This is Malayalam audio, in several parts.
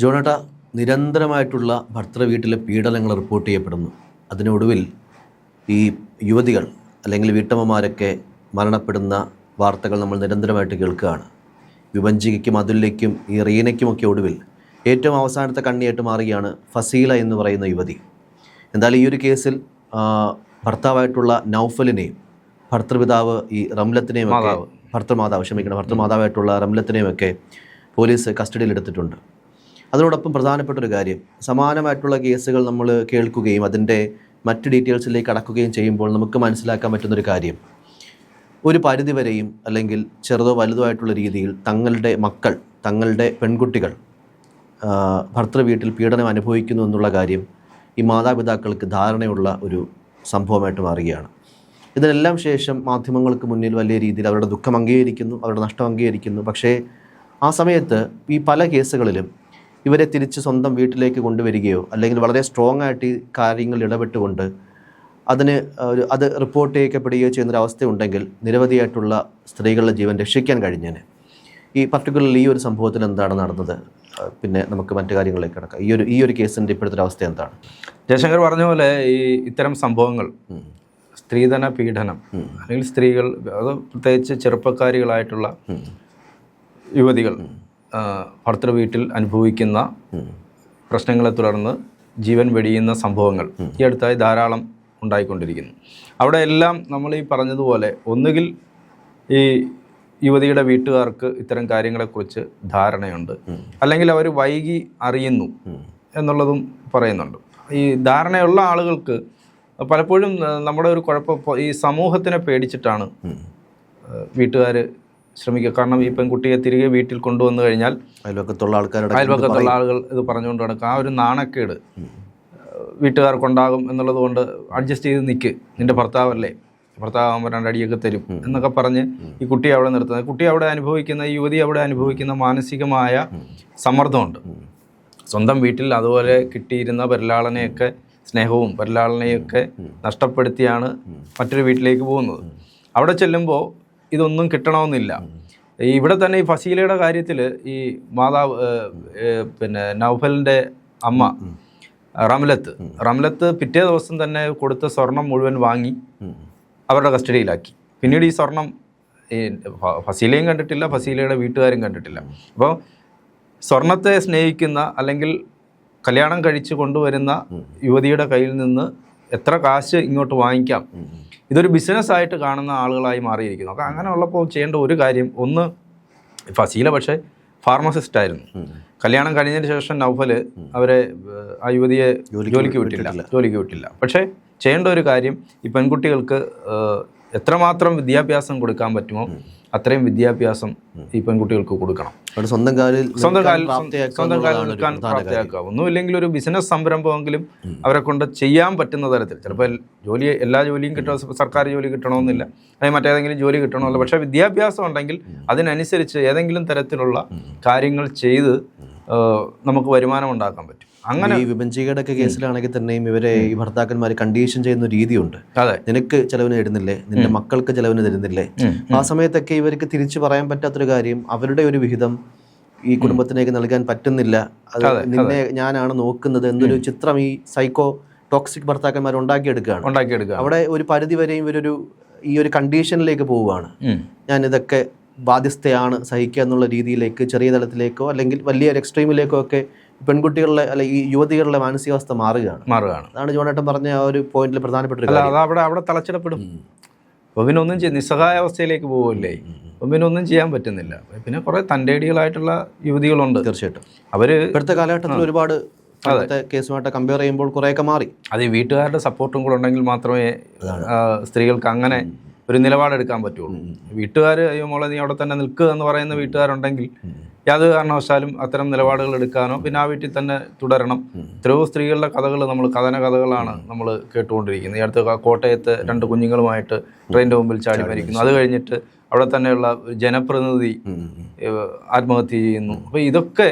ജോണേട്ട നിരന്തരമായിട്ടുള്ള ഭർത്തൃ വീട്ടിലെ പീഡനങ്ങൾ റിപ്പോർട്ട് ചെയ്യപ്പെടുന്നു. അതിനൊടുവിൽ ഈ യുവതികൾ അല്ലെങ്കിൽ വീട്ടമ്മമാരൊക്കെ മരണപ്പെടുന്ന വാർത്തകൾ നമ്മൾ നിരന്തരമായിട്ട് കേൾക്കുകയാണ്. വിഭഞ്ചികയ്ക്കും അതുലിലേക്കും ഈ റീനയ്ക്കുമൊക്കെ ഒടുവിൽ ഏറ്റവും അവസാനത്തെ കണ്ണിയായിട്ട് മാറുകയാണ് ഫസീല എന്ന് പറയുന്ന യുവതി. എന്തായാലും ഈ ഒരു കേസിൽ ഭർത്താവായിട്ടുള്ള നൗഫലിനെയും ഭർത്തൃപിതാവ് ഈ റംലത്തിനെയും ഭർത്തൃമാതാവ് ക്ഷമിക്കണം ഭർത്തൃമാതാവായിട്ടുള്ള റംലത്തിനെയും ഒക്കെ പോലീസ് കസ്റ്റഡിയിൽ അതിനോടൊപ്പം പ്രധാനപ്പെട്ട ഒരു കാര്യം സമാനമായിട്ടുള്ള കേസുകൾ നമ്മൾ കേൾക്കുകയും അതിന്റെ മറ്റ് ഡീറ്റെയിൽസിലേക്ക് കടക്കുകയും ചെയ്യുമ്പോൾ നമുക്ക് മനസ്സിലാക്കാൻ പറ്റുന്നൊരു കാര്യം. ഒരു പരിധിവരെയും അല്ലെങ്കിൽ ചെറുതോ വലുതോ ആയിട്ടുള്ള രീതിയിൽ തങ്ങളുടെ മക്കൾ തങ്ങളുടെ പെൺകുട്ടികൾ ഭർത്തൃ വീട്ടിൽ പീഡനം അനുഭവിക്കുന്നു എന്നുള്ള കാര്യം ഈ മാതാപിതാക്കൾക്ക് ധാരണയുള്ള ഒരു സംഭവമായിട്ട് മാറുകയാണ്. ഇതിനെല്ലാം ശേഷം മാധ്യമങ്ങൾക്ക് മുന്നിൽ വലിയ രീതിയിൽ അവരുടെ ദുഃഖം അംഗീകരിക്കുന്നു അവരുടെ നഷ്ടം അംഗീകരിക്കുന്നു. പക്ഷേ ആ സമയത്ത് ഈ പല കേസുകളിലും ഇവരെ തിരിച്ച് സ്വന്തം വീട്ടിലേക്ക് കൊണ്ടുവരികയോ അല്ലെങ്കിൽ വളരെ സ്ട്രോങ് ആയിട്ട് ഈ കാര്യങ്ങൾ ഇടപെട്ടുകൊണ്ട് അതിന് ഒരു അത് റിപ്പോർട്ട് ചെയ്യപ്പെടുകയോ ചെയ്യുന്നൊരവസ്ഥ ഉണ്ടെങ്കിൽ നിരവധിയായിട്ടുള്ള സ്ത്രീകളുടെ ജീവൻ രക്ഷിക്കാൻ കഴിഞ്ഞേനെ. ഈ പർട്ടിക്കുലർലി ഈ ഒരു സംഭവത്തിൽ എന്താണ് നടന്നത്? പിന്നെ നമുക്ക് മറ്റു കാര്യങ്ങളിലേക്ക് കിടക്കാം. ഈ ഒരു ഈ ഒരു കേസിന്റെ ഇപ്പോഴത്തെ അവസ്ഥ എന്താണ്? ജയശങ്കർ പറഞ്ഞ പോലെ ഈ ഇത്തരം സംഭവങ്ങൾ സ്ത്രീധന പീഡനം അല്ലെങ്കിൽ സ്ത്രീകൾ അത് പ്രത്യേകിച്ച് ചെറുപ്പക്കാരികളായിട്ടുള്ള യുവതികൾ ഭർത്തൃ വീട്ടിൽ അനുഭവിക്കുന്ന പ്രശ്നങ്ങളെ തുടർന്ന് ജീവൻ വെടിയുന്ന സംഭവങ്ങൾ ഈ അടുത്തായി ധാരാളം ഉണ്ടായിക്കൊണ്ടിരിക്കുന്നു. അവിടെ എല്ലാം നമ്മൾ ഈ പറഞ്ഞതുപോലെ ഒന്നുകിൽ ഈ യുവതിയുടെ വീട്ടുകാർക്ക് ഇത്തരം കാര്യങ്ങളെക്കുറിച്ച് ധാരണയുണ്ട്. അല്ലെങ്കിൽ അവർ വൈകി അറിയുന്നു എന്നുള്ളതും പറയുന്നുണ്ട്. ഈ ധാരണയുള്ള ആളുകൾക്ക് പലപ്പോഴും നമ്മുടെ ഒരു കുഴപ്പം ഈ സമൂഹത്തിനെ പേടിച്ചിട്ടാണ് വീട്ടുകാർ ശ്രമിക്കുക. കാരണം ഈ പെൺകുട്ടിയെ തിരികെ വീട്ടിൽ കൊണ്ടുവന്നു കഴിഞ്ഞാൽ അയൽവക്കത്തുള്ള ആൾക്കാരുടെ അയൽവക്കത്തുള്ള ആളുകൾ ഇത് പറഞ്ഞുകൊണ്ട് നടക്കുക ആ ഒരു നാണക്കേട്. വീട്ടുകാർക്കുണ്ടാകും എന്നുള്ളത് കൊണ്ട് അഡ്ജസ്റ്റ് ചെയ്ത് നിൽക്ക് നിന്റെ ഭർത്താവല്ലേ? ഭർത്താവുമ്പോൾ രണ്ടടിയൊക്കെ തരും എന്നൊക്കെ പറഞ്ഞ് ഈ കുട്ടി അവിടെ നിർത്തുന്നത്. കുട്ടി അവിടെ അനുഭവിക്കുന്ന ഈ യുവതി അവിടെ അനുഭവിക്കുന്ന മാനസികമായ സമ്മർദ്ദമുണ്ട്. സ്വന്തം വീട്ടിൽ അതുപോലെ കിട്ടിയിരുന്ന പരിലാളനെയൊക്കെ സ്നേഹവും പരിലാളനെയൊക്കെ നഷ്ടപ്പെടുത്തിയാണ് മറ്റൊരു വീട്ടിലേക്ക് പോകുന്നത്. അവിടെ ചെല്ലുമ്പോൾ ഇതൊന്നും കിട്ടണമെന്നില്ല. ഇവിടെ തന്നെ ഈ ഫസീലയുടെ കാര്യത്തിൽ ഈ മാതാവ് പിന്നെ നൗഫലിന്റെ അമ്മ റംലത്ത്. റംലത്ത് പിറ്റേ ദിവസം തന്നെ കൊടുത്ത സ്വർണം മുഴുവൻ വാങ്ങി അവരുടെ കസ്റ്റഡിയിലാക്കി. പിന്നീട് ഈ സ്വർണം ഈ ഫസീലയും കണ്ടിട്ടില്ല ഫസീലയുടെ വീട്ടുകാരും കണ്ടിട്ടില്ല. അപ്പോൾ സ്വർണത്തെ സ്നേഹിക്കുന്ന അല്ലെങ്കിൽ കല്യാണം കഴിച്ച് കൊണ്ടുവരുന്ന യുവതിയുടെ കയ്യിൽ നിന്ന് എത്ര കാശ് ഇങ്ങോട്ട് വാങ്ങിക്കാം? ഇതൊരു ബിസിനസ്സായിട്ട് കാണുന്ന ആളുകളായി മാറിയിരിക്കുന്നു. അപ്പോൾ അങ്ങനെ ഉള്ളപ്പോൾ ചെയ്യേണ്ട ഒരു കാര്യം ഒന്ന് ഫസീല പക്ഷേ ഫാർമസിസ്റ്റ് ആയിരുന്നു. കല്യാണം കഴിഞ്ഞതിന് ശേഷം നൗഫൽ അവരെ ആ യുവതിയെ ജോലിക്ക് വിട്ടില്ല. ജോലിക്ക് വിട്ടില്ല. പക്ഷേ ചെയ്യേണ്ട ഒരു കാര്യം ഈ പെൺകുട്ടികൾക്ക് എത്രമാത്രം വിദ്യാഭ്യാസം കൊടുക്കാൻ പറ്റുമോ അത്രയും വിദ്യാഭ്യാസം ഈ പെൺകുട്ടികൾക്ക് കൊടുക്കണം. സ്വന്തം കാലിൽ സ്വന്തം കാലിൽ സ്വന്തം കാലിൽ നിൽക്കാൻ. പ്രാപ്തിയാക്കുക ഒന്നുമില്ലെങ്കിൽ ഒരു ബിസിനസ് സംരംഭമെങ്കിലും അവരെ കൊണ്ട് ചെയ്യാൻ പറ്റുന്ന തരത്തിൽ. ചിലപ്പോൾ ജോലി എല്ലാ ജോലിയും കിട്ടണം സർക്കാർ ജോലി കിട്ടണമെന്നില്ല. അല്ലെങ്കിൽ മറ്റേതെങ്കിലും ജോലി കിട്ടണമെന്നില്ല പക്ഷേ വിദ്യാഭ്യാസം ഉണ്ടെങ്കിൽ അതിനനുസരിച്ച് ഏതെങ്കിലും തരത്തിലുള്ള കാര്യങ്ങൾ ചെയ്ത് നമുക്ക് വരുമാനം ഉണ്ടാക്കാൻ പറ്റും. അങ്ങനെ ഈ വിഭജികയുടെ ഒക്കെ കേസിലാണെങ്കിൽ തന്നെയും ഇവരെ ഈ ഭർത്താക്കന്മാർ കണ്ടീഷൻ ചെയ്യുന്ന രീതി രീതിയുണ്ട്. അതെ. നിനക്ക് ചെലവിന് തരുന്നില്ലേ? നിന്റെ മക്കൾക്ക് ചെലവിന് തരുന്നില്ലേ? ആ സമയത്തൊക്കെ ഇവർക്ക് തിരിച്ചു പറയാൻ പറ്റാത്തൊരു കാര്യം അവരുടെ ഒരു വിഹിതം ഈ കുടുംബത്തിലേക്ക് നൽകാൻ പറ്റുന്നില്ല. അത് നിന്നെ ഞാനാണ് നോക്കുന്നത് എന്നൊരു ചിത്രം ഈ സൈക്കോ ടോക്സിക് ഭർത്താക്കന്മാർ ഉണ്ടാക്കിയെടുക്കുകയാണ്. ഉണ്ടാക്കിയെടുക്കുക അവിടെ ഒരു പരിധി വരെയും ഇവരൊരു ഈ ഒരു കണ്ടീഷനിലേക്ക് പോവുകയാണ്. ഇതൊക്കെ ബാധ്യസ്ഥയാണ് സഹിക്കുക എന്നുള്ള രീതിയിലേക്ക് ചെറിയ തലത്തിലേക്കോ അല്ലെങ്കിൽ വലിയൊരു എക്സ്ട്രീമിലേക്കോ ഒക്കെ പെൺകുട്ടികളുടെ അല്ലെ ഈ യുവതികളുടെ മാനസികാവസ്ഥ മാറുകയാണ്. മാറുകയാണ്. അതാണ് ജോണേട്ടൻ പറഞ്ഞ ആ ഒരു പോയിന്റിൽ പ്രധാനപ്പെട്ട അല്ല അത് അവിടെ അവിടെ തളച്ചിടപ്പെടും. അപ്പോൾ പിന്നെ ഒന്നും ചെയ്യും നിസ്സഹായ അവസ്ഥയിലേക്ക് പോകില്ലേ അപ്പം പിന്നെ ഒന്നും ചെയ്യാൻ പറ്റുന്നില്ല. പിന്നെ കുറേ തന്റെടികളായിട്ടുള്ള യുവതികളുണ്ട്. തീർച്ചയായിട്ടും. അവർ ഇപ്പോഴത്തെ കാലഘട്ടത്തിൽ ഒരുപാട് കേസുമായിട്ട് കമ്പയർ ചെയ്യുമ്പോൾ കുറേയൊക്കെ മാറി. അത് ഈ വീട്ടുകാരുടെ സപ്പോർട്ടും കൂടെ ഉണ്ടെങ്കിൽ മാത്രമേ സ്ത്രീകൾക്ക് അങ്ങനെ ഒരു നിലപാടെടുക്കാൻ പറ്റുള്ളൂ. വീട്ടുകാർ അയ്യോ മോളെ നീ അവിടെ തന്നെ നിൽക്കുക എന്ന് പറയുന്ന വീട്ടുകാരുണ്ടെങ്കിൽ യാതൊരു കാരണവശാലും അത്തരം നിലപാടുകൾ എടുക്കാനോ പിന്നെ ആ വീട്ടിൽ തന്നെ തുടരണം. എത്രയോ സ്ത്രീകളുടെ കഥകൾ നമ്മൾ കഥന കഥകളാണ് നമ്മൾ കേട്ടുകൊണ്ടിരിക്കുന്നത്. ഈ അടുത്ത കോട്ടയത്ത് രണ്ട് കുഞ്ഞുങ്ങളുമായിട്ട് ട്രെയിനിന്റെ മുമ്പിൽ ചാടി മരിക്കുന്നു. അത് കഴിഞ്ഞിട്ട് അവിടെ തന്നെയുള്ള ജനപ്രതിനിധി ആത്മഹത്യ ചെയ്യുന്നു. അപ്പോൾ ഇതൊക്കെ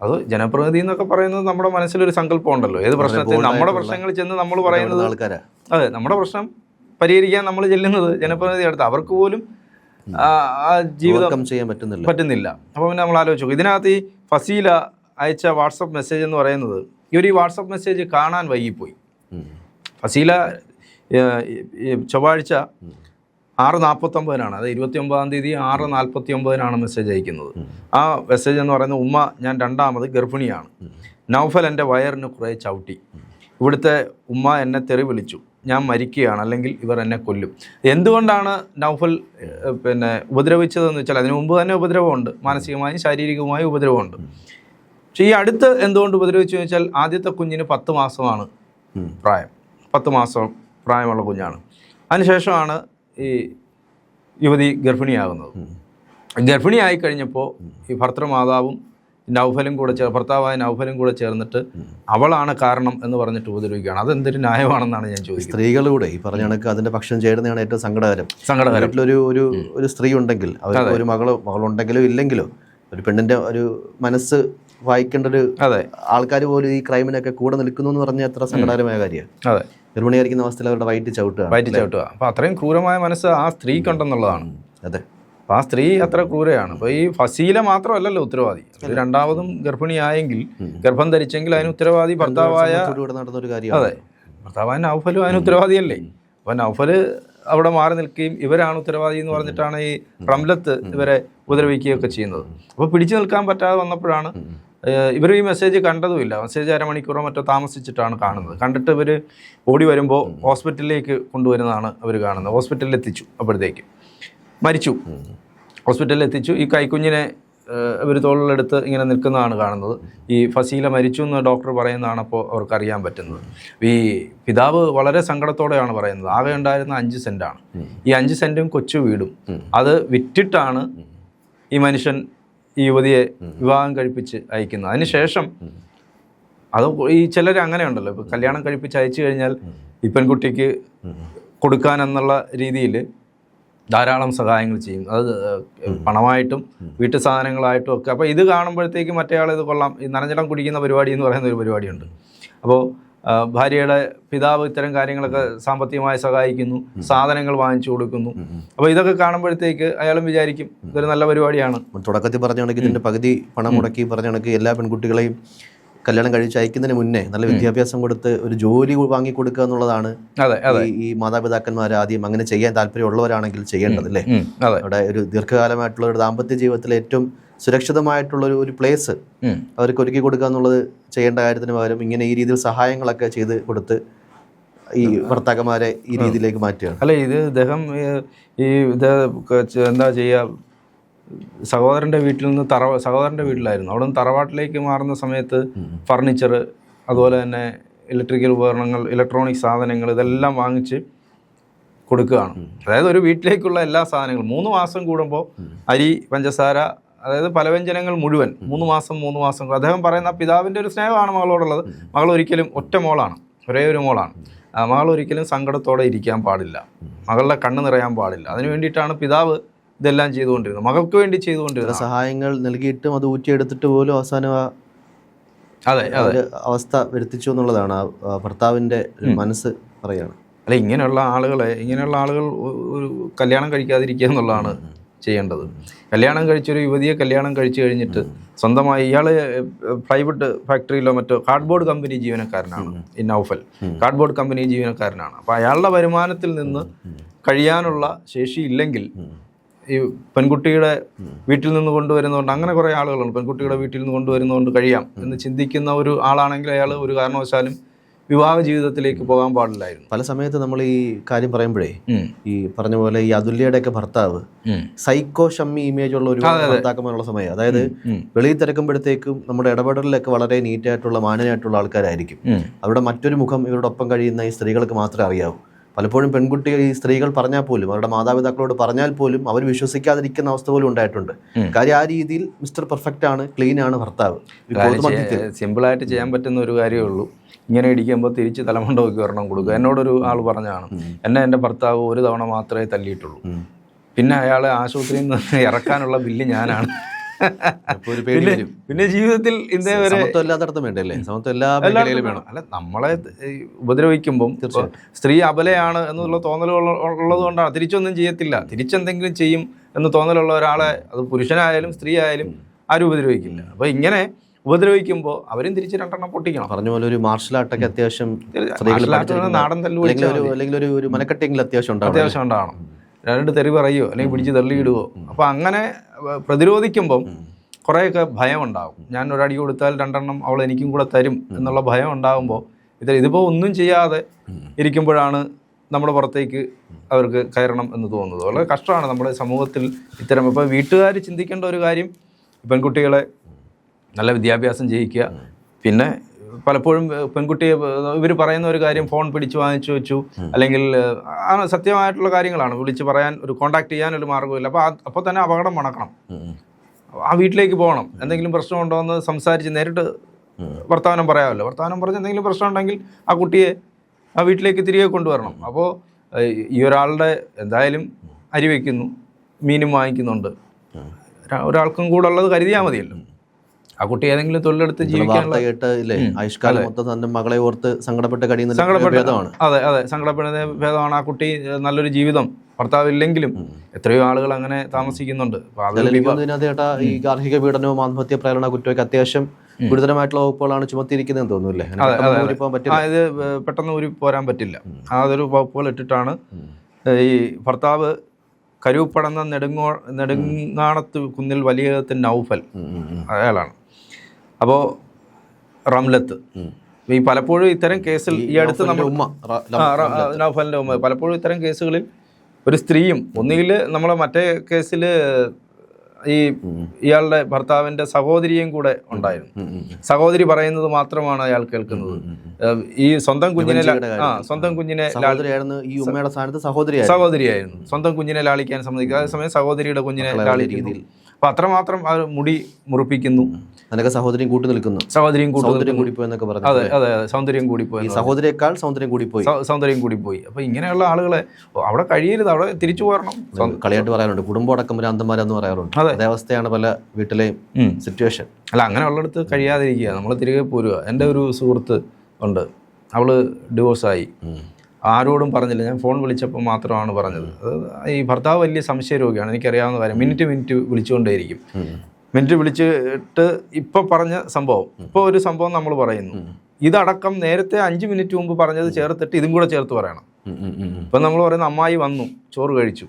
അത് ജനപ്രതിനിധി എന്നൊക്കെ പറയുന്നത് നമ്മുടെ മനസ്സിലൊരു സങ്കല്പം ഉണ്ടല്ലോ ഏത് പ്രശ്നത്തിൽ നമ്മുടെ പ്രശ്നങ്ങളിൽ ചെന്ന് നമ്മൾ പറയുന്നത് അതെ നമ്മുടെ പ്രശ്നം പരിഹരിക്കാൻ നമ്മൾ ചെല്ലുന്നത് ജനപ്രതിനിധി അടുത്ത്. അവർക്ക് പോലും ജീവിതം ചെയ്യാൻ പറ്റുന്നില്ല. പറ്റുന്നില്ല. അപ്പോൾ പിന്നെ നമ്മൾ ആലോചിച്ചു. ഇതിനകത്ത് ഈ ഫസീല അയച്ച വാട്സപ്പ് മെസ്സേജ് എന്ന് പറയുന്നത് ഇവർ ഈ വാട്സപ്പ് മെസ്സേജ് കാണാൻ വൈകിപ്പോയി. ഫസീല ചൊവ്വാഴ്ച ആറ് നാൽപ്പത്തൊമ്പതിനാണ്. അത് ഇരുപത്തി ഒമ്പതാം തീയതി ആറ് നാൽപ്പത്തി ഒമ്പതിനാണ് മെസ്സേജ് അയക്കുന്നത് ആ മെസ്സേജ് എന്ന് പറയുന്നത് ഉമ്മ ഞാൻ രണ്ടാമത് ഗർഭിണിയാണ്. നൗഫൽ എന്റെ വയറിന് കുറേ ചവിട്ടി. ഇവിടുത്തെ ഉമ്മ എന്നെ തെറി വിളിച്ചു. ഞാൻ മരിക്കുകയാണ് അല്ലെങ്കിൽ ഇവർ എന്നെ കൊല്ലും. എന്തുകൊണ്ടാണ് നൗഫൽ പിന്നെ ഉപദ്രവിച്ചതെന്ന് വെച്ചാൽ അതിനു മുമ്പ് തന്നെ ഉപദ്രവമുണ്ട്. മാനസികമായും ശാരീരികമായും ഉപദ്രവമുണ്ട്. പക്ഷേ ഈ അടുത്ത് എന്തുകൊണ്ട് ഉപദ്രവിച്ചു വെച്ചാൽ ആദ്യത്തെ കുഞ്ഞിന് പത്ത് മാസമാണ്. പ്രായം. പത്ത് മാസം പ്രായമുള്ള കുഞ്ഞാണ്. അതിനുശേഷമാണ് ഈ യുവതി ഗർഭിണിയാകുന്നത്. ഗർഭിണിയായി കഴിഞ്ഞപ്പോൾ ഈ ഭർത്തൃമാതാവും നൗഫലും കൂടെ ചേർ ഭർത്താവായ നൗഫലും കൂടെ ചേർന്നിട്ട് അവളാണ് കാരണം എന്ന് പറഞ്ഞിട്ട് ഉപദ്രവിക്കുകയാണ്. അതെന്തൊരു ന്യായമാണെന്നാണ് ഞാൻ ചോദിച്ചത് സ്ത്രീകളുടെ ഈ പറഞ്ഞ കണക്ക് അതിന്റെ പക്ഷം ചേരുന്നതാണ് ഏറ്റവും സങ്കടകരം. സങ്കടകരം. വീട്ടിലൊരു ഒരു ഒരു സ്ത്രീ ഉണ്ടെങ്കിൽ ഒരു മകളോ മകളുണ്ടെങ്കിലോ ഇല്ലെങ്കിലോ ഒരു പെണ്ണിന്റെ ഒരു മനസ്സ് വായിക്കേണ്ട ഒരു അതെ. ആൾക്കാർ പോലും ഈ ക്രൈമിനൊക്കെ കൂടെ നിൽക്കുന്നു എന്ന് പറഞ്ഞാൽ എത്ര സങ്കടകരമായ കാര്യമാണ്. അതെ. ഗർഭിണിയായിരിക്കുന്ന അവസ്ഥയിൽ അവരുടെ വയറ്റ് ചവിട്ടുക വൈറ്റ് ചവിട്ടുക. അപ്പോൾ അത്രയും ക്രൂരമായ മനസ്സ് ആ സ്ത്രീക്കുണ്ടെന്നുള്ളതാണ് അതെ. അപ്പോൾ ആ സ്ത്രീ അത്ര ക്രൂരയാണ്. അപ്പോൾ ഈ ഫസീല മാത്രമല്ലല്ലോ ഉത്തരവാദി. രണ്ടാമതും ഗർഭിണിയായെങ്കിൽ ഗർഭം ധരിച്ചെങ്കിൽ അതിന് ഉത്തരവാദി ഭർത്താവായ അതെ. ഭർത്താവായ നൗഫലും അതിന് ഉത്തരവാദിയല്ലേ? അപ്പോൾ നൗഫൽ അവിടെ മാറി നിൽക്കുകയും ഇവരാണ് ഉത്തരവാദി എന്ന് പറഞ്ഞിട്ടാണ് ഈ റംലത്ത് ഇവരെ ഉപദ്രവിക്കുകയൊക്കെ ചെയ്യുന്നത്. അപ്പോൾ പിടിച്ചു നിൽക്കാൻ പറ്റാതെ വന്നപ്പോഴാണ് ഇവർ ഈ മെസ്സേജ് കണ്ടതുമില്ല. മെസ്സേജ് അരമണിക്കൂറോ മറ്റോ താമസിച്ചിട്ടാണ് കാണുന്നത്. കണ്ടിട്ട് ഇവർ ഓടി വരുമ്പോൾ ഹോസ്പിറ്റലിലേക്ക് കൊണ്ടുവരുന്നതാണ് അവർ കാണുന്നത്. ഹോസ്പിറ്റലിൽ എത്തിച്ചു അപ്പോഴത്തേക്ക്. മരിച്ചു. ഹോസ്പിറ്റലിൽ എത്തിച്ചു ഈ കൈക്കുഞ്ഞിനെ ഇവർ തോളിലെടുത്ത് ഇങ്ങനെ നിൽക്കുന്നതാണ് കാണുന്നത്. ഈ ഫസീല മരിച്ചു എന്ന് ഡോക്ടർ പറയുന്നതാണ് അപ്പോൾ അവർക്കറിയാൻ പറ്റുന്നത്. ഈ പിതാവ് വളരെ സങ്കടത്തോടെയാണ് പറയുന്നത്. ആകെ ഉണ്ടായിരുന്ന അഞ്ച് സെന്റാണ് ഈ അഞ്ച് സെന്റും കൊച്ചു വീടും. അത് വിറ്റിട്ടാണ് ഈ മനുഷ്യൻ ഈ യുവതിയെ വിവാഹം കഴിപ്പിച്ച് അയക്കുന്നത്. അതിനുശേഷം അത് ഈ ചിലർ അങ്ങനെ ഉണ്ടല്ലോ. ഇപ്പം കല്യാണം കഴിപ്പിച്ച് അയച്ചു കഴിഞ്ഞാൽ ഈ പെൺകുട്ടിക്ക് കൊടുക്കാനെന്നുള്ള രീതിയിൽ ധാരാളം സഹായങ്ങൾ ചെയ്യും. അത് പണമായിട്ടും വീട്ടു സാധനങ്ങളായിട്ടും ഒക്കെ. അപ്പോൾ ഇത് കാണുമ്പോഴത്തേക്ക് മറ്റേയാൾ ഇത് കൊള്ളാം. ഈ നനഞ്ഞിടം കുടിക്കുന്ന പരിപാടി എന്ന് പറയുന്ന ഒരു പരിപാടിയുണ്ട്. അപ്പോൾ ഭാര്യയുടെ പിതാവ് ഇത്തരം കാര്യങ്ങളൊക്കെ സാമ്പത്തികമായി സഹായിക്കുന്നു. സാധനങ്ങൾ വാങ്ങിച്ചു കൊടുക്കുന്നു. അപ്പോൾ ഇതൊക്കെ കാണുമ്പോഴത്തേക്ക് അയാളും വിചാരിക്കും ഇതൊരു നല്ല പരിപാടിയാണ്. തുടക്കത്തിൽ പറഞ്ഞ കണക്ക് ഇതിന്റെ പകുതി പണം മുടക്കി പറഞ്ഞ കണക്ക് എല്ലാ പെൺകുട്ടികളെയും കല്യാണം കഴിച്ച് അയക്കുന്നതിന് മുന്നേ നല്ല വിദ്യാഭ്യാസം കൊടുത്ത് ഒരു ജോലി വാങ്ങി കൊടുക്കുക എന്നുള്ളതാണ് ഈ- മാതാപിതാക്കന്മാർ ആദ്യം അങ്ങനെ ചെയ്യാൻ താല്പര്യമുള്ളവരാണെങ്കിൽ ചെയ്യേണ്ടത് അല്ലേ? അവിടെ ഒരു ദീർഘകാലമായിട്ടുള്ള ഒരു ദാമ്പത്യ ജീവിതത്തിൽ ഏറ്റവും സുരക്ഷിതമായിട്ടുള്ള ഒരു പ്ലേസ്. അവർക്ക് ഒരുക്കി കൊടുക്കുക എന്നുള്ളത് ചെയ്യേണ്ട കാര്യത്തിന് പകരം ഇങ്ങനെ ഈ രീതിയിൽ സഹായങ്ങളൊക്കെ ചെയ്ത് കൊടുത്ത് ഈ ഭർത്താക്കന്മാരെ ഈ രീതിയിലേക്ക് മാറ്റുകയാണ്. അല്ല ഇത് ഇദ്ദേഹം ഈ എന്താ ചെയ്യുക സഹോദരന്റെ വീട്ടിൽ നിന്ന് തറ സഹോദരന്റെ വീട്ടിലായിരുന്നു. അവിടെ നിന്ന് തറവാട്ടിലേക്ക് മാറുന്ന സമയത്ത് ഫർണിച്ചർ അതുപോലെ തന്നെ ഇലക്ട്രിക്കൽ ഉപകരണങ്ങൾ ഇലക്ട്രോണിക് സാധനങ്ങൾ ഇതെല്ലാം വാങ്ങിച്ച് കൊടുക്കുകയാണ്. അതായത് ഒരു വീട്ടിലേക്കുള്ള എല്ലാ സാധനങ്ങളും. മൂന്ന് മാസം കൂടുമ്പോൾ അരി പഞ്ചസാര അതായത് പലവ്യഞ്ജനങ്ങൾ മുഴുവൻ മൂന്ന് മാസം മൂന്ന് മാസം. അദ്ദേഹം പറയുന്ന പിതാവിന്റെ ഒരു സ്നേഹമാണ് മകളോടുള്ളത്. മകൾ ഒരിക്കലും ഒറ്റ മോളാണ്. ഒരേ ഒരു മോളാണ്. മകൾ ഒരിക്കലും സങ്കടത്തോടെ ഇരിക്കാൻ പാടില്ല. മകളുടെ കണ്ണ് നിറയാൻ പാടില്ല. അതിനു വേണ്ടിയിട്ടാണ് പിതാവ് ഇതെല്ലാം ചെയ്തുകൊണ്ടിരുന്നത് മകൾക്ക് വേണ്ടി ചെയ്തുകൊണ്ടിരുന്നത് സഹായങ്ങൾ നൽകിയിട്ടും അത് ഊറ്റിയെടുത്തിട്ട് പോലും അവസാനം ആ അതെ ആ അവസ്ഥ വരുത്തിച്ചു എന്നുള്ളതാണ് ഭർത്താവിന്റെ മനസ്സ് പറയാണ് അല്ല ഇങ്ങനെയുള്ള ആളുകളെ ഇങ്ങനെയുള്ള ആളുകൾ ഒരു കല്യാണം കഴിക്കാതിരിക്കുക എന്നുള്ളതാണ് ചെയ്യേണ്ടത്. കല്യാണം കഴിച്ചൊരു യുവതിയെ കല്യാണം കഴിച്ചു കഴിഞ്ഞിട്ട് സ്വന്തമായി ഇയാൾ പ്രൈവറ്റ് ഫാക്ടറിയിലോ മറ്റോ കാർഡ്ബോർഡ് കമ്പനി ജീവനക്കാരനാണ് ഈ നൗഫൽ. കാർഡ്ബോർഡ് കമ്പനി ജീവനക്കാരനാണ്. അപ്പോൾ അയാളുടെ വരുമാനത്തിൽ നിന്ന് കഴിയാനുള്ള ശേഷി ഇല്ലെങ്കിൽ ഈ പെൺകുട്ടിയുടെ വീട്ടിൽ നിന്ന് കൊണ്ടുവരുന്നതുകൊണ്ട് അങ്ങനെ കുറേ ആളുകളുണ്ട്. പെൺകുട്ടിയുടെ വീട്ടിൽ നിന്ന് കൊണ്ടുവരുന്നതുകൊണ്ട് കഴിയാം എന്ന് ചിന്തിക്കുന്ന ഒരു ആളാണെങ്കിൽ അയാൾ ഒരു കാരണവശാലും വിവാഹ ജീവിതത്തിലേക്ക് പോകാൻ പാടില്ലായിരുന്നു. പല സമയത്ത് നമ്മൾ ഈ കാര്യം പറയുമ്പോഴേ ഈ പറഞ്ഞ പോലെ ഈ അതുല്യയുടെ ഒക്കെ ഭർത്താവ് സൈക്കോ ഷമ്മി ഇമേജ് ഉള്ള ഒരു ഭർത്താക്കന്മാരുള്ള സമയം. അതായത്. വെളിയിൽ തിരക്കുമ്പോഴത്തേക്കും നമ്മുടെ ഇടപെടലിലൊക്കെ വളരെ നീറ്റായിട്ടുള്ള മാന്യനായിട്ടുള്ള ആൾക്കാരായിരിക്കും. അവരുടെ മറ്റൊരു മുഖം ഇവരുടെ ഒപ്പം കഴിയുന്ന ഈ സ്ത്രീകൾക്ക് മാത്രമേ അറിയാവൂ. പലപ്പോഴും പെൺകുട്ടികൾ ഈ സ്ത്രീകൾ പറഞ്ഞാൽ പോലും അവരുടെ മാതാപിതാക്കളോട് പറഞ്ഞാൽ പോലും അവർ വിശ്വസിക്കാതിരിക്കുന്ന അവസ്ഥ പോലും ഉണ്ടായിട്ടുണ്ട്. കാര്യം ആ രീതിയിൽ മിസ്റ്റർ പെർഫെക്റ്റ് ആണ് ക്ലീൻ ആണ് ഭർത്താവ്. സിമ്പിളായിട്ട് ചെയ്യാൻ പറ്റുന്ന ഒരു കാര്യമേ ഉള്ളൂ. ഇങ്ങനെ ഇടിക്കുമ്പോൾ തിരിച്ച് തലമുണ്ട നോക്കി ഒരെണ്ണം കൊടുക്കുക. എന്നോടൊരു ആൾ പറഞ്ഞാണ് എന്നെ എന്റെ ഭർത്താവ് ഒരു തവണ മാത്രമേ തല്ലിയിട്ടുള്ളൂ. പിന്നെ അയാളെ ആശുപത്രിയിൽ നിന്ന് ഇറക്കാനുള്ള ബില്ല് ഞാനാണ്. പിന്നെ പിന്നെ ജീവിതത്തിൽ ഇന്നേ വരെ എല്ലാത്തടത്തും വേണ്ടല്ലേ സമത്വം എല്ലാ മേഖലയിലും വേണം. അല്ല നമ്മളെ ഉപദ്രവിക്കുമ്പോൾ ഉപദ്രവിക്കുമ്പം സ്ത്രീ അബലയാണ് എന്നുള്ള തോന്നലുകൾ ഉള്ളത് കൊണ്ടാണ്. തിരിച്ചൊന്നും ചെയ്യത്തില്ല. തിരിച്ചെന്തെങ്കിലും ചെയ്യും എന്ന് തോന്നലുള്ള ഒരാളെ അത് പുരുഷനായാലും സ്ത്രീ ആയാലും ആരും ഉപദ്രവിക്കില്ല. അപ്പോൾ ഇങ്ങനെ ഉപദ്രവിക്കുമ്പോൾ അവരും തിരിച്ച് രണ്ടെണ്ണം പൊട്ടിക്കണം. പറഞ്ഞ പോലെ ഒരു മാർഷൽ ആർട്ടൊക്കെ അത്യാവശ്യം നാടൻ തല്ലു അല്ലെങ്കിൽ ഒരു മനക്കെട്ടെങ്കിലും അത്യാവശ്യം അത്യാവശ്യം ഉണ്ടാവണം. രണ്ട് തെറി പറയുമോ അല്ലെങ്കിൽ പിടിച്ച് തള്ളിയിടുവോ? അപ്പോൾ അങ്ങനെ പ്രതിരോധിക്കുമ്പം കുറേയൊക്കെ ഭയം ഉണ്ടാകും ഞാൻ ഒരടി കൊടുത്താൽ രണ്ടെണ്ണം അവൾ എനിക്കും കൂടെ തരും എന്നുള്ള ഭയം ഉണ്ടാകുമ്പോൾ ഇത് ഇതിപ്പോൾ ഒന്നും ചെയ്യാതെ ഇരിക്കുമ്പോഴാണ് നമ്മുടെ പുറത്തേക്ക് അവർക്ക് കയറണം എന്ന് തോന്നുന്നത്. വളരെ കഷ്ടമാണ് നമ്മുടെ സമൂഹത്തിൽ ഇത്തരം ഇപ്പോൾ വീട്ടുകാർ ചിന്തിക്കേണ്ട ഒരു കാര്യം പെൺകുട്ടികളെ നല്ല വിദ്യാഭ്യാസം ചെയ്യിക്കുക പിന്നെ പലപ്പോഴും പെൺകുട്ടി പെൺകുട്ടിയെ ഇവർ പറയുന്ന ഒരു കാര്യം ഫോൺ പിടിച്ച് വാങ്ങിച്ചു വെച്ചു. അല്ലെങ്കിൽ ആ ആണ് സത്യമായിട്ടുള്ള കാര്യങ്ങളാണ്. വിളിച്ച് പറയാൻ ഒരു കോണ്ടാക്ട് ചെയ്യാൻ ഒരു മാർഗമില്ല അപ്പോൾ അപ്പോൾ തന്നെ അപകടം മണക്കണം. ആ വീട്ടിലേക്ക് പോകണം. എന്തെങ്കിലും പ്രശ്നമുണ്ടോ എന്ന് സംസാരിച്ച് നേരിട്ട് വർത്തമാനം പറയാമല്ലോ. വർത്തമാനം പറഞ്ഞ് എന്തെങ്കിലും പ്രശ്നം ഉണ്ടെങ്കിൽ ആ കുട്ടിയെ ആ വീട്ടിലേക്ക് തിരികെ കൊണ്ടുവരണം. അപ്പോൾ ഈ ഒരാളുടെ എന്തായാലും അരി വയ്ക്കുന്നു മീനും വാങ്ങിക്കുന്നുണ്ട്. ഒരാൾക്കും കൂടെ ഉള്ളത് കരുതിയാൽ മതിയല്ലോ. ആ കുട്ടി ഏതെങ്കിലും തൊഴിലെടുത്ത് ജീവിക്കാനുള്ള കേട്ട് ഇല്ലേ? ആയുഷ്കാലം മൊത്തം തന്റെ മകളെ ഓർത്ത് സങ്കടപ്പെട്ട് കഴിയുന്ന സങ്കടപ്പെട്ട ഭേദമാണ്. അതെ അതെ. സങ്കടപ്പെടുന്ന ഭേദമാണ് ആ കുട്ടി നല്ലൊരു ജീവിതം. ഭർത്താവ് ഇല്ലെങ്കിലും എത്രയോ ആളുകൾ അങ്ങനെ താമസിക്കുന്നുണ്ട്. ചേട്ടാ ഈ ഗാർഹിക പീഡനവും ആത്മഹത്യ പ്രേരണ കുറ്റമൊക്കെ അത്യാവശ്യം ഗുരുതരമായിട്ടുള്ള വകുപ്പുകളാണ് ചുമത്തിയിരിക്കുന്നതെന്ന് തോന്നുന്നില്ലേ? ഒരു ഇത് പെട്ടെന്ന് ഊരി പോരാൻ പറ്റില്ല. അതൊരു വകുപ്പുകൾ ഇട്ടിട്ടാണ് ഈ ഭർത്താവ് കരൂപ്പടന്ന നെടുങ്ങോ നെടുങ്ങാണത്ത് കുന്നിൽ വലിയ നൗഫൽ. അയാളാണ്. അപ്പോൾ റംലത്ത്. ഈ പലപ്പോഴും ഇത്തരം കേസിൽ ഈ അടുത്ത് നമ്മൾ ഉമ്മ റ- ല- ആ, റ- ആ, നൗഫലിന്റെ ഉമ്മ. പലപ്പോഴും ഇത്തരം കേസുകളിൽ ഒരു സ്ത്രീയും ഒന്നുകിൽ നമ്മളെ മറ്റേ കേസിൽ ഈ ഇയാളുടെ ഭർത്താവിന്റെ സഹോദരിയും കൂടെ ഉണ്ടായിരുന്നു. സഹോദരി പറയുന്നത് മാത്രമാണ് അയാൾ കേൾക്കുന്നത്. ഈ സ്വന്തം കുഞ്ഞിനെ ആ സ്വന്തം കുഞ്ഞിനെ ഈ ഉമ്മയുടെ സ്ഥാനത്ത് സഹോദരിയായിരുന്നു. സഹോദരിയായിരുന്നു. സ്വന്തം കുഞ്ഞിനെ ലാളിക്കാൻ സമ്മതിക്കുക അതേസമയം സഹോദരിയുടെ കുഞ്ഞിനെ രീതിയിൽ. അപ്പൊ അത്രമാത്രം അവർ മുടി മുറിപ്പിക്കുന്നു. അതിനൊക്കെ സഹോദരിയും കൂട്ടി നിൽക്കുന്നു. സഹോദരിയും സൗന്ദര്യം കൂടിപ്പോയി എന്നൊക്കെ പറഞ്ഞു അതെ അതെ അതെ. സൗന്ദര്യം കൂടി പോയി ഈ സഹോദരിയേക്കാൾ സൗന്ദര്യം കൂടിപ്പോയി. സൗ- സൗന്ദര്യം കൂടി പോയി അപ്പൊ ഇങ്ങനെയുള്ള ആളുകളെ ഓ, അവിടെ കഴിയരുത്. അവിടെ തിരിച്ചു പോരണം. കളിയായിട്ട് പറയാറുണ്ട്. കുടുംബം അടക്കം ഭ്രാന്തന്മാരെന്ന് പറയാറുണ്ട്. അതെ. അതേ അവസ്ഥയാണ് പല വീട്ടിലെയും ഉം. സിറ്റുവേഷൻ അല്ല അങ്ങനെ ഉള്ളിടത്ത് കഴിയാതിരിക്കുക. നമ്മൾ തിരികെ പോരുക. എന്റെ ഒരു സുഹൃത്ത് ഉണ്ട്. അവൾ ഡിവോഴ്സായി ആരോടും പറഞ്ഞില്ല. ഞാൻ ഫോൺ വിളിച്ചപ്പോൾ മാത്രമാണ് പറഞ്ഞത്. അത് ഈ ഭർത്താവ് വലിയ സംശയരോഗിയാണ്. എനിക്കറിയാവുന്ന കാര്യം. Minute minute വിളിച്ചുകൊണ്ടേയിരിക്കും. മിനിറ്റ് വിളിച്ചിട്ട് ഇപ്പൊ പറഞ്ഞ സംഭവം. ഇപ്പോൾ ഒരു സംഭവം നമ്മൾ പറയുന്നു. ഇതടക്കം നേരത്തെ അഞ്ച് മിനിറ്റ് മുമ്പ് പറഞ്ഞത് ചേർത്തിട്ട് ഇതും കൂടെ ചേർത്ത് പറയണം. ഇപ്പം നമ്മൾ പറയുന്ന അമ്മായി വന്നു. ചോറ് കഴിച്ചു.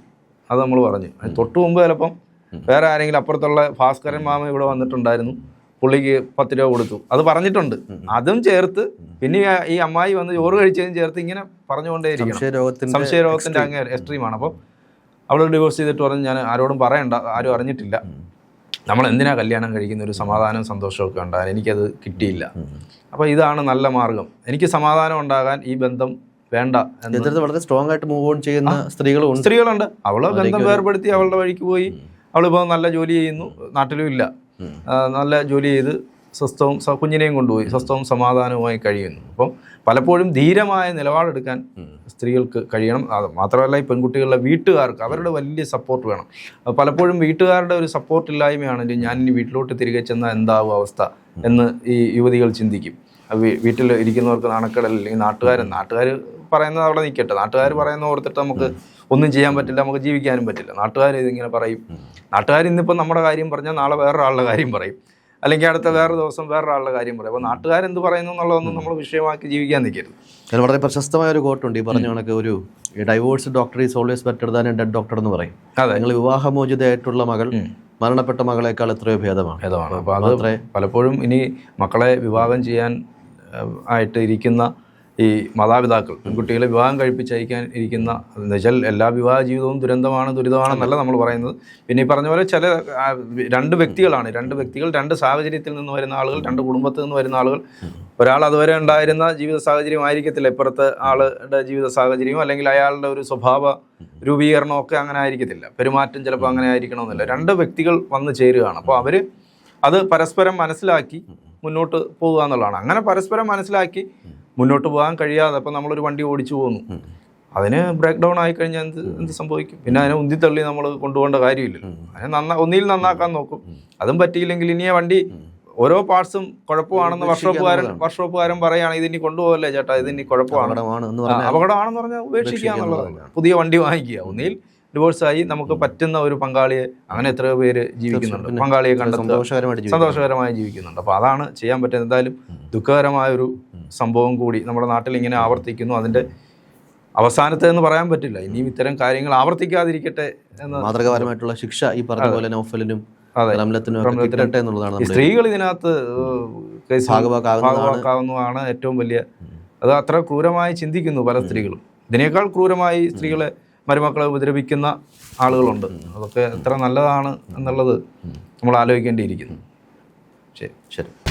അത് നമ്മൾ പറഞ്ഞു. തൊട്ട് മുമ്പ് ചിലപ്പം വേറെ ആരെങ്കിലും അപ്പുറത്തുള്ള ഭാസ്കരൻ മാമ ഇവിടെ വന്നിട്ടുണ്ടായിരുന്നു. പുള്ളിക്ക് പത്ത് രൂപ കൊടുത്തു. അത് പറഞ്ഞിട്ടുണ്ട്. അതും ചേർത്ത് പിന്നെ ഈ- അമ്മായി വന്ന് ചോറ് കഴിച്ചതും ചേർത്ത് ഇങ്ങനെ പറഞ്ഞുകൊണ്ടേയിരിക്കും സംശയരോഗത്തിന്റെ അങ്ങ് എക്സ്ട്രീമാണ് അപ്പോൾ അവൾ ഡിവോഴ്സ് ചെയ്തിട്ട് പറഞ്ഞ് ഞാൻ ആരോടും പറയണ്ട ആരും അറിഞ്ഞിട്ടില്ല. നമ്മൾ എന്തിനാ കല്യാണം കഴിക്കുന്ന ഒരു സമാധാനവും സന്തോഷവും ഒക്കെ ഉണ്ടാകാൻ എനിക്കത് കിട്ടിയില്ല. അപ്പോൾ ഇതാണ് നല്ല മാർഗം. എനിക്ക് സമാധാനം ഉണ്ടാകാൻ ഈ ബന്ധം വേണ്ട വളരെ സ്ട്രോങ് ആയിട്ട് മൂവ് ഓൺ ചെയ്യുന്ന സ്ത്രീകളുണ്ട്. സ്ത്രീകളുണ്ട്. അവളെ ബന്ധം വേർപെടുത്തി അവളുടെ വഴിക്ക് പോയി. അവളിപ്പോൾ നല്ല ജോലി ചെയ്യുന്നു. നാട്ടിലും ഇല്ല. നല്ല ജോലി ചെയ്ത് സ്വസ്ഥവും കുഞ്ഞിനെയും കൊണ്ടുപോയി സ്വസ്ഥവും സമാധാനവുമായി കഴിയുന്നു. അപ്പം പലപ്പോഴും ധീരമായ നിലപാടെടുക്കാൻ സ്ത്രീകൾക്ക് കഴിയണം. അത് മാത്രമല്ല ഈ പെൺകുട്ടികളുടെ വീട്ടുകാർക്ക് അവരുടെ വലിയ സപ്പോർട്ട് വേണം. പലപ്പോഴും വീട്ടുകാരുടെ ഒരു സപ്പോർട്ട് ഇല്ലായ്മയാണെങ്കിൽ ഞാൻ ഇനി വീട്ടിലോട്ട് തിരികെ ചെന്നാൽ എന്താവും അവസ്ഥ എന്ന് ഈ യുവതികൾ ചിന്തിക്കും. വീട്ടിൽ ഇരിക്കുന്നവർക്ക് നാണക്കടൽ അല്ലെങ്കിൽ നാട്ടുകാരൻ നാട്ടുകാർ പറയുന്നത് അവിടെ നിൽക്കട്ടെ. നാട്ടുകാർ പറയുന്ന ഓർത്തിട്ട് നമുക്ക് ഒന്നും ചെയ്യാൻ പറ്റില്ല നമുക്ക് ജീവിക്കാനും പറ്റില്ല. നാട്ടുകാർ ഇതിങ്ങനെ പറയും. നാട്ടുകാർ ഇന്നിപ്പോൾ നമ്മുടെ കാര്യം പറഞ്ഞാൽ നാളെ വേറൊരാളുടെ കാര്യം പറയും. അല്ലെങ്കിൽ അടുത്ത വേറെ ദിവസം വേറൊരാളുടെ കാര്യം പറയും. അപ്പോൾ നാട്ടുകാരെന്ത് പറയുന്നു എന്നുള്ളതൊന്നും നമ്മൾ വിഷയമാക്കി ജീവിക്കാൻ നിൽക്കരുത്. അതിൽ വളരെ പ്രശസ്തമായ ഒരു കോട്ടുണ്ട് ഈ പറഞ്ഞ കണക്ക് ഒരു divorce doctor is always better than dead doctor എന്ന് പറയും. അതെ. നിങ്ങൾ വിവാഹമോചിതയായിട്ടുള്ള മകൾ മരണപ്പെട്ട മകളെക്കാൾ എത്രയോ ഭേദമാണ്. ഭേദമാണ്. അപ്പോൾ അത് പലപ്പോഴും ഇനി മക്കളെ വിവാഹം ചെയ്യാൻ ആയിട്ട് ഇരിക്കുന്ന ഈ മാതാപിതാക്കൾ പെൺകുട്ടികളെ വിവാഹം കഴിപ്പിച്ചയക്കാൻ ഇരിക്കുന്ന എന്ന് വെച്ചാൽ എല്ലാ വിവാഹ ജീവിതവും ദുരന്തമാണ് ദുരിതമാണെന്നല്ല നമ്മൾ പറയുന്നത്. പിന്നെ ഈ പറഞ്ഞ പോലെ ചില രണ്ട് വ്യക്തികളാണ്. രണ്ട് വ്യക്തികൾ രണ്ട് സാഹചര്യത്തിൽ നിന്ന് വരുന്ന ആളുകൾ രണ്ട് കുടുംബത്തിൽ നിന്ന് വരുന്ന ആളുകൾ. ഒരാൾ അതുവരെ ഉണ്ടായിരുന്ന ജീവിത സാഹചര്യം ആയിരിക്കത്തില്ല. ഇപ്പുറത്തെ ആളുടെ ജീവിത സാഹചര്യവും അല്ലെങ്കിൽ അയാളുടെ ഒരു സ്വഭാവ രൂപീകരണമൊക്കെ അങ്ങനെ ആയിരിക്കത്തില്ല. പെരുമാറ്റം ചിലപ്പോൾ അങ്ങനെ ആയിരിക്കണമെന്നില്ല. രണ്ട് വ്യക്തികൾ വന്ന് ചേരുകയാണ്. അപ്പോൾ അവർ അത് പരസ്പരം മനസ്സിലാക്കി മുന്നോട്ട് പോകുക എന്നുള്ളതാണ്. അങ്ങനെ പരസ്പരം മനസ്സിലാക്കി മുന്നോട്ട് പോകാൻ കഴിയാതെ അപ്പം നമ്മളൊരു വണ്ടി ഓടിച്ചു പോകുന്നു അതിന് ബ്രേക്ക് ഡൗൺ ആയി കഴിഞ്ഞാൽ എന്ത് എന്ത് സംഭവിക്കും? പിന്നെ അതിനെ ഉന്തിത്തള്ളി നമ്മൾ കൊണ്ടുപോകേണ്ട കാര്യമില്ല. അതിനെ നന്നാ ഒന്നിൽ നന്നാക്കാൻ നോക്കും. അതും പറ്റിയില്ലെങ്കിൽ ഇനിയെ ആ വണ്ടി ഓരോ പാർട്സും കുഴപ്പമാണെന്ന് വർഷോപ്പുകാരൻ വർഷോപ്പുകാരൻ പറയുകയാണ് ഇതിനി കൊണ്ടുപോകല്ലേ ചേട്ടാ? ഇതിനി കുഴപ്പമാണ്. അപകടമാണെന്ന് പറഞ്ഞാൽ ഉപേക്ഷിക്കുക എന്നുള്ളതാണ്. പുതിയ വണ്ടി വാങ്ങിക്കുക. ഒന്നിൽ ഡിവോഴ്സായി നമുക്ക് പറ്റുന്ന ഒരു പങ്കാളിയെ അങ്ങനെ എത്രയോ പേര് ജീവിക്കുന്നുണ്ട്. പിന്നെ പങ്കാളിയെ കണ്ടെത്തുക. സന്തോഷകരമായി ജീവിക്കുന്നുണ്ട്. അപ്പോൾ അതാണ് ചെയ്യാൻ പറ്റുന്നത്. എന്തായാലും ദുഃഖകരമായ ഒരു സംഭവം കൂടി നമ്മുടെ നാട്ടിൽ ഇങ്ങനെ ആവർത്തിക്കുന്നു. അതിന്റെ അവസാനത്തെ എന്ന് പറയാൻ പറ്റില്ല. ഇനിയും ഇത്തരം കാര്യങ്ങൾ ആവർത്തിക്കാതിരിക്കട്ടെ എന്ന് മാതൃകാപരമായിട്ടുള്ള ശിക്ഷ ഈ പറഞ്ഞ പോലെ നൗഫലിനും എന്നുള്ളതാണ് സ്ത്രീകൾ ഇതിനകത്ത് ഭാഗമാക്കാവുന്നതാണ് ഏറ്റവും വലിയ അത് അത്ര ക്രൂരമായി ചിന്തിക്കുന്നു പല സ്ത്രീകളും. ഇതിനേക്കാൾ ക്രൂരമായി സ്ത്രീകളെ മരുമക്കളെ ഉപദ്രവിക്കുന്ന ആളുകളുണ്ട്. അതൊക്കെ എത്ര നല്ലതാണ് എന്നുള്ളത് നമ്മൾ ആലോചിക്കേണ്ടിയിരിക്കുന്നു. ശരി. ശരി.